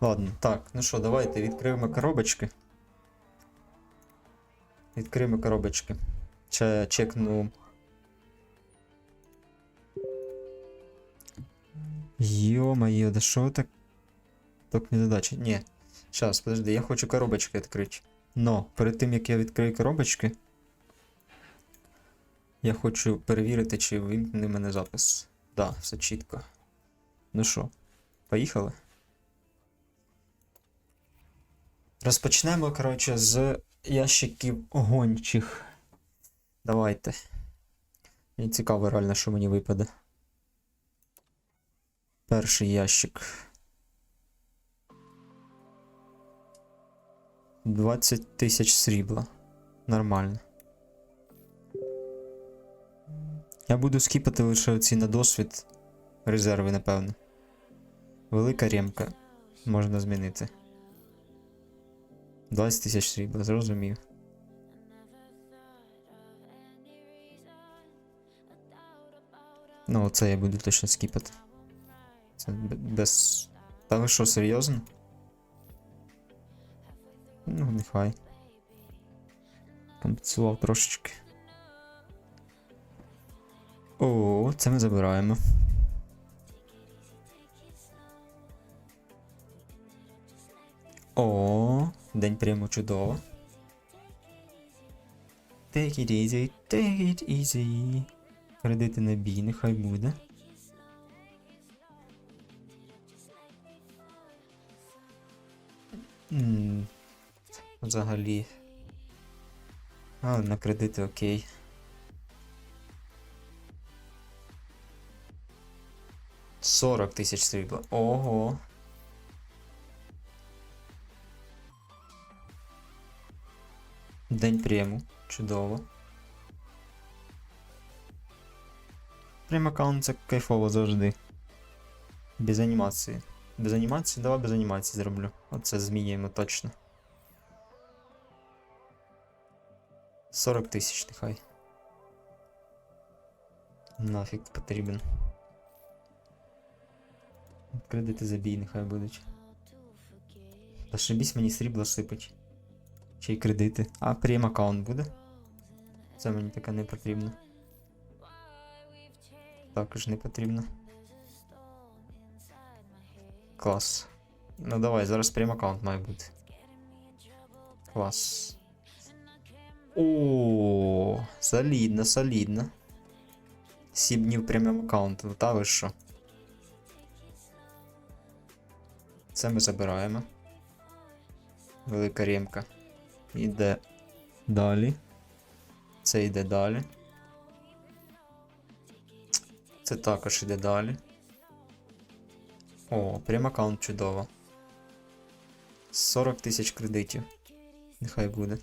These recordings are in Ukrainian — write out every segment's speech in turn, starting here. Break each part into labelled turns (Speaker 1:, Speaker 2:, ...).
Speaker 1: Ладно, так, ну що, давайте відкриємо коробочки. Відкриємо коробочки. Ще чекну. Йо-моє, да що так? Так не задача. Ні. Щас, подожди, я хочу коробочки відкрити. Но перед тим як я відкрию коробочки, я хочу перевірити, чи вимкнений мене запис. Да, все чітко. Ну що, поїхали? Розпочнемо, коротше, з ящиків гончих. Давайте. Мені цікаво реально, що мені випаде. Перший ящик. 20 тисяч срібла. Нормально. Я буду скіпати лише оці на досвід резерви, напевно. Велика ремка. Можна змінити. 20 тисяч срібла, зрозумів. Ну, оце я буду точно скіпати. Це без. Та ви що, серйозно? Ну, нехай. Компенсував трошечки. О, це ми забираємо. О, день прямо чудово. Take it easy, take it easy. Кредити на бій, нехай буде. Взагалі. А, на кредити окей. Сорок тисяч срібла. Ого. День прему. Чудово. Прям аккаунт це кайфово завжди. Без анімації. Без анімації? Давай без анімації зроблю. Оце змінюємо точно. 40 тисяч нехай. Нафіг потрібен. Кредити забій, нехай будуть. Та мені срібло сипить. Ще й кредити. А прем аккаунт буде? Це мені таке не потрібно. Також не потрібно. Клас. Ну давай, зараз прем аккаунт має бути. Клас. О, солідно, солідно. 7 днів преміум аккаунту, та ви що? Це ми забираємо. Велика ремка. Іде далі. Це йде далі. Це також йде далі. О, прям аккаунт чудово. 40 тисяч кредитів. Нехай буде.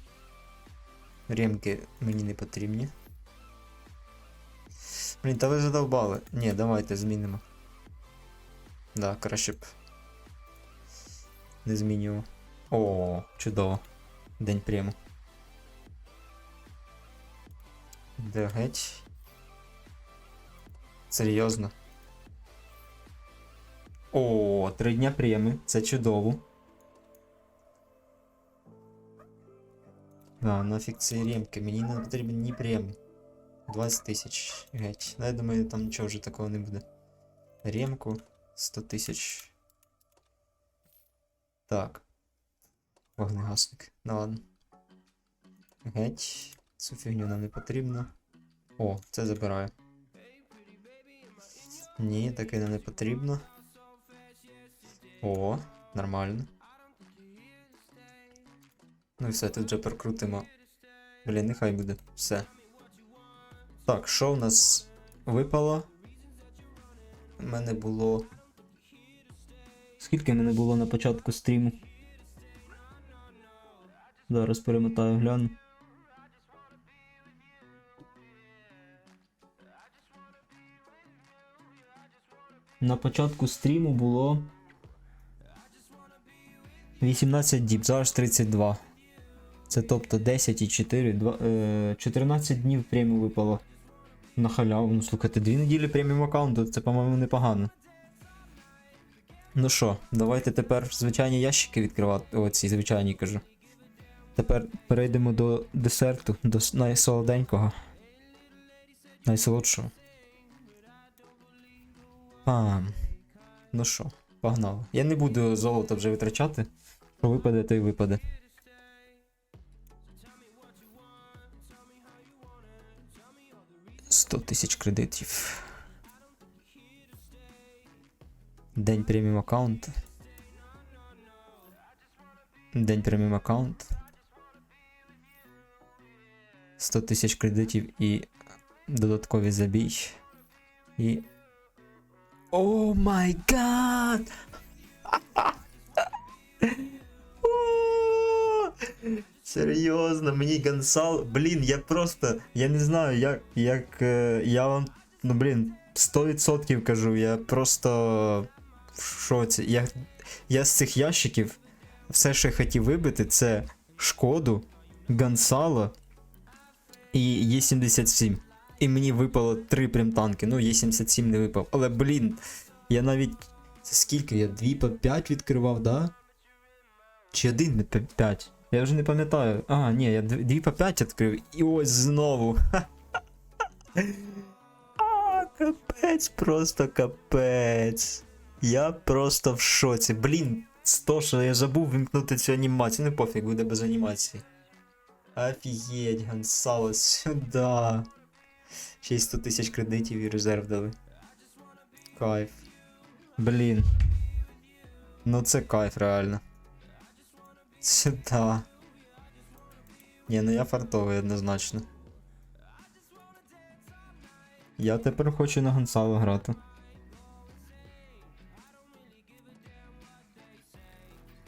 Speaker 1: Ремки мені не потрібні. Блін, та ви задовбали. Ні, давайте змінимо. Да, краще б. Не змінював. О, чудово. День прямо. Де геть? Серйозно. О, три дня преми. Це чудово. А, нафіг ці ремки. Мені не потрібен ні прем. 20 тисяч. Геть. Ну, я думаю, там нічого вже такого не буде. Ремку 100 тисяч. Так. Вогнегасник. Ну ладно. Геть. Цю фігню нам не потрібно. О, це забираю. Ні, таке нам не потрібно. О, нормально. Ну і все, тут вже прокрутимо. Блін, нехай буде. Все. Так, що в нас випало? У мене було. Скільки мене було на початку стріму? Зараз перемотаю, гляну. На початку стріму було 18 діб, зараз 32. Це тобто 10 і 4, 2, е, 14 днів премію випало на халяву. Ну слухайте, 2 неділі преміум аккаунту, це, по-моєму, непогано. Ну що, давайте тепер звичайні ящики відкривати. О, ці звичайні кажу. Тепер перейдемо до десерту, до найсолоденького. Найсолодшого. Пам. Ну що, погнали. Я не буду золото вже витрачати. Що випаде, то й випаде. Сто тисяч кредитів. День преміум аккаунт. День преміум аккаунт. 100 тисяч кредитів і додатковий забій. І. О май гад! Серйозно, мені Гонсал. Блін, я просто. Я не знаю, як. як е, я вам. Ну блін, 100% кажу, я просто в шоці. Я, я з цих ящиків все, що я хотів вибити, це шкоду, Гонсало і Є77. І мені випало три прям танки. Ну, Є77 не випав. Але блін, я навіть. Це скільки? Я 2 по 5 відкривав, да? Чи 1 по 5? Я вже не пам'ятаю. А, ні, я 2 по 5 відкрив. І ось знову. А, капець, просто капець. Я просто в шоці. Блін, 100, що я забув вимкнути цю анімацію. Ну пофіг, буде без анімації. Офігеть, Гонсало, сюди. Ще й 100 тисяч кредитів і резерв дали. Кайф. Блін. Ну це кайф, реально. Сюди. Ні, ну я фартовий однозначно. Я тепер хочу на Гонсало грати.